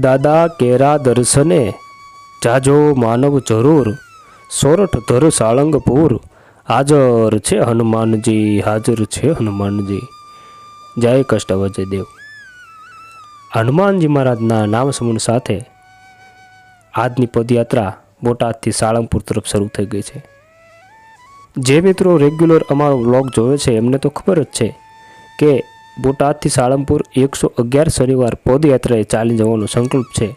દાદા કેરા દર્શને જાજો માનવ જરૂર, સોરઠ ધર સાળંગપુર, હાજર છે હનુમાનજી, હાજર છે હનુમાનજી. જય વજય દેવ હનુમાનજી મહારાજના નામ સમૂહ સાથે આજની પદયાત્રા બોટાદથી સાળંગપુર તરફ શરૂ થઈ ગઈ છે. જે મિત્રો રેગ્યુલર અમારો વ્લોગ જોવે છે, એમને તો ખબર જ છે કે બોટાદથી સાળંગપુર એકસો અગિયાર શનિવાર પદયાત્રાએ ચાલી જવાનો સંકલ્પ છે.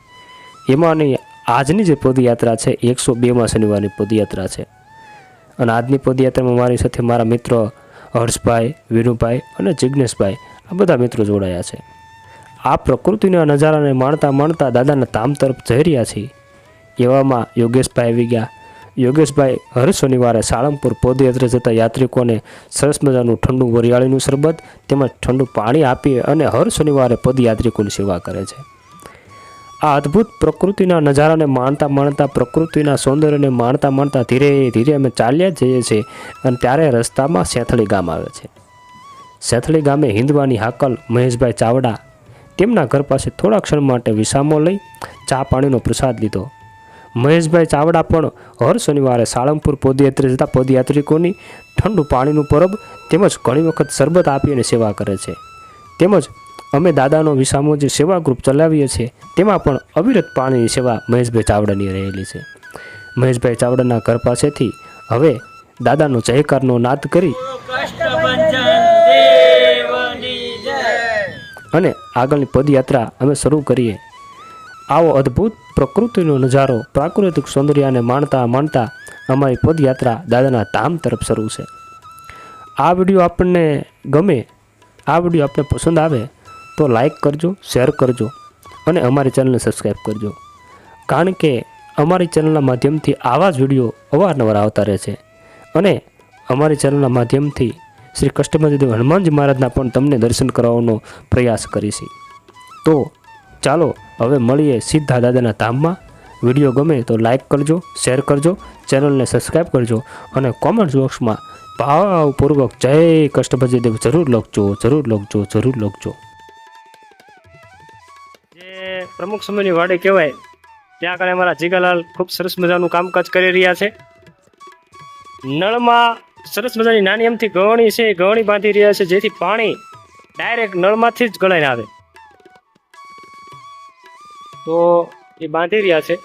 એમાંની આજની જે પદયાત્રા છે, એકસો બેમાં શનિવારની પદયાત્રા છે. અને આજની પદયાત્રામાં મારી સાથે મારા મિત્રો હર્ષભાઈ, વિનુભાઈ અને જિજ્ઞેશભાઈ આ બધા મિત્રો જોડાયા છે. આ પ્રકૃતિના નજારાને માણતા માણતા દાદાના તામ તરફ જઈ રહ્યા છીએ. એવામાં યોગેશભાઈ આવી ગયા યોગેશભાઈ હર શનિવારે સાળંગપુર પદયાત્રા જતા યાત્રિકોને સરસ મજાનું ઠંડુ વરિયાળીનું શરબત તેમજ ઠંડુ પાણી આપી અને હર શનિવારે પદયાત્રિકોની સેવા કરે છે. આ અદ્ભુત પ્રકૃતિના નજારાને માણતા માણતા, પ્રકૃતિના સૌંદર્યને માણતા માણતા ધીરે ધીરે અમે ચાલ્યા જઈએ છીએ અને ત્યારે રસ્તામાં સેથળી ગામ આવે છે. સેથળી ગામે હિંદવાની હાકલ મહેશભાઈ ચાવડા તેમના ઘર પાસે થોડા ક્ષણ માટે વિસામો લઈ ચા પાણીનો પ્રસાદ લીધો. મહેશભાઈ ચાવડા પણ હર શનિવારે સાળંગપુર પદયાત્રા જતા પદયાત્રિકોની ઠંડુ પાણીનું પરબ તેમજ ઘણી વખત શરબત આપી અને સેવા કરે છે. તેમજ અમે દાદાનો વિસામો જે સેવા ગ્રુપ ચલાવીએ છીએ, તેમાં પણ અવિરત પાણીની સેવા મહેશભાઈ ચાવડાની રહેલી છે. મહેશભાઈ ચાવડાના ઘર પાસેથી હવે દાદાનો જયકારનો નાદ કરી અને આગળની પદયાત્રા અમે શરૂ કરીએ. આવો અદ્ભુત પ્રકૃતિનો નજારો પ્રાકૃતિક સૌંદર્યને માણતા માણતા અમારી પદયાત્રા દાદાના ધામ તરફ શરૂ છે. આ વીડિયો આપણને ગમે, આ વીડિયો આપને પસંદ આવે તો લાઈક કરજો, શેર કરજો અને અમારી ચેનલને સબસ્ક્રાઈબ કરજો. કારણ કે અમારી ચેનલના માધ્યમથી આવા જ વીડિયો અવારનવાર આવતા રહે છે. અને અમારી ચેનલના માધ્યમથી શ્રી કષ્ટમદેવ હનુમાનજી મહારાજના પણ તમને દર્શન કરાવવાનો પ્રયાસ કરીશી. તો ચાલો હવે મળીએ સીધા દાદાના ધામમાં. વીડિયો ગમે તો લાઈક કરજો, શેર કરજો, ચેનલને સબસ્ક્રાઈબ કરજો અને કોમેન્ટ બોક્સમાં ભાવપૂર્વક જય કષ્ટભજીદેવ જરૂર લખજો જરૂર લખજો જરૂર લખજો. જે પ્રમુખ સમયની વાડી કહેવાય, ત્યાં આગળ અમારા જીગાલાલ ખૂબ સરસ મજાનું કામકાજ કરી રહ્યા છે. નળમાં સરસ મજાની નાની એમથી ગવણી છે ગવણી બાંધી રહ્યા છે, જેથી પાણી ડાયરેક્ટ નળમાંથી જ ગળાઈને આવે. તો એ બાંધી રહ્યા છે.